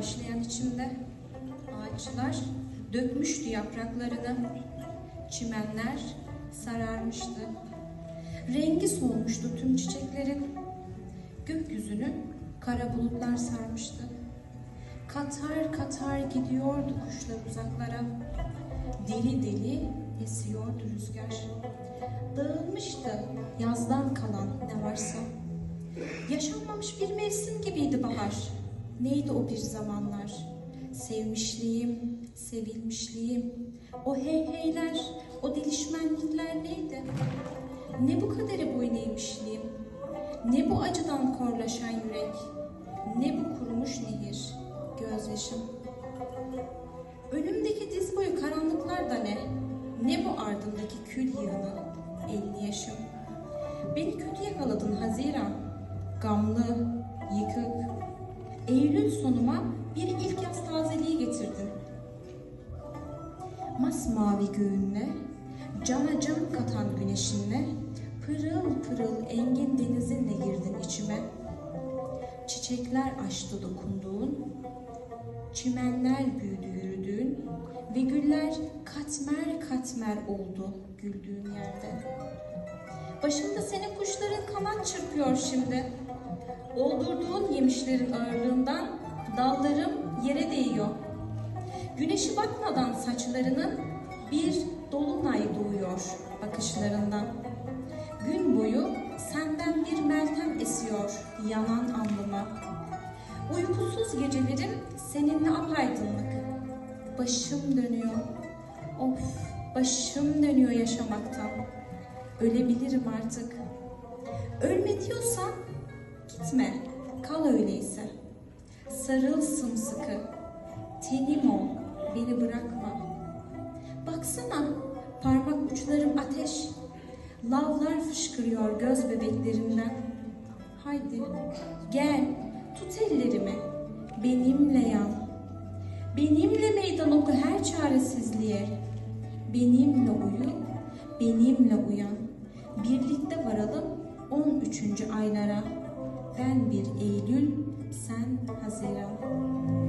başlayan içimde. Ağaçlar dökmüştü yapraklarını. Çimenler sararmıştı. Rengi solmuştu tüm çiçeklerin. Gökyüzünü kara bulutlar sarmıştı. Katar katar gidiyordu kuşlar uzaklara. Deli deli esiyordu rüzgar. Dağılmıştı yazdan kalan ne varsa. Yaşanmamış bir mevsim gibiydi bahar. Neydi o bir zamanlar? Sevmişliğim, sevilmişliğim, o hey heyler, o delişmenlikler neydi? Ne bu kadere boyun eğmişliğim, ne bu acıdan korlaşan yürek, ne bu kurumuş nehir, gözyaşım. Önümdeki diz boyu karanlıklar da ne? Ne bu ardındaki kül yığını, elli yaşım. Beni kötü yakaladın Haziran, gamlı, yıkık. Eylül sonuma bir ilk yaz tazeliği getirdin. Masmavi göğünle, cana can katan güneşinle, pırıl pırıl engin denizinle girdin içime. Çiçekler açtı dokunduğun, çimenler büyüdü yürüdüğün ve güller katmer katmer oldu güldüğün yerde. Başında senin kuşların kanat çırpıyor şimdi. Oldurduğun yemişlerin ağırlığından dallarım yere değiyor. Güneşi batmadan saçlarının bir dolunay doğuyor bakışlarından. Gün boyu senden bir meltem esiyor yanan alnıma. Uykusuz gecelerim seninle apaydınlık. Başım dönüyor. Of, başım dönüyor yaşamaktan. Ölebilirim artık. Ölme diyorsan gitme, kal öyleyse. Sarıl sımsıkı, tenim ol, beni bırakma. Baksana, parmak uçlarım ateş, lavlar fışkırıyor göz bebeklerinden. Haydi, gel, tut ellerimi, benimle yan. Benimle meydan oku her çaresizliğe. Benimle uyu, benimle uyan. Birlikte varalım 13. aylara. Ben bir Eylül, sen Haziran.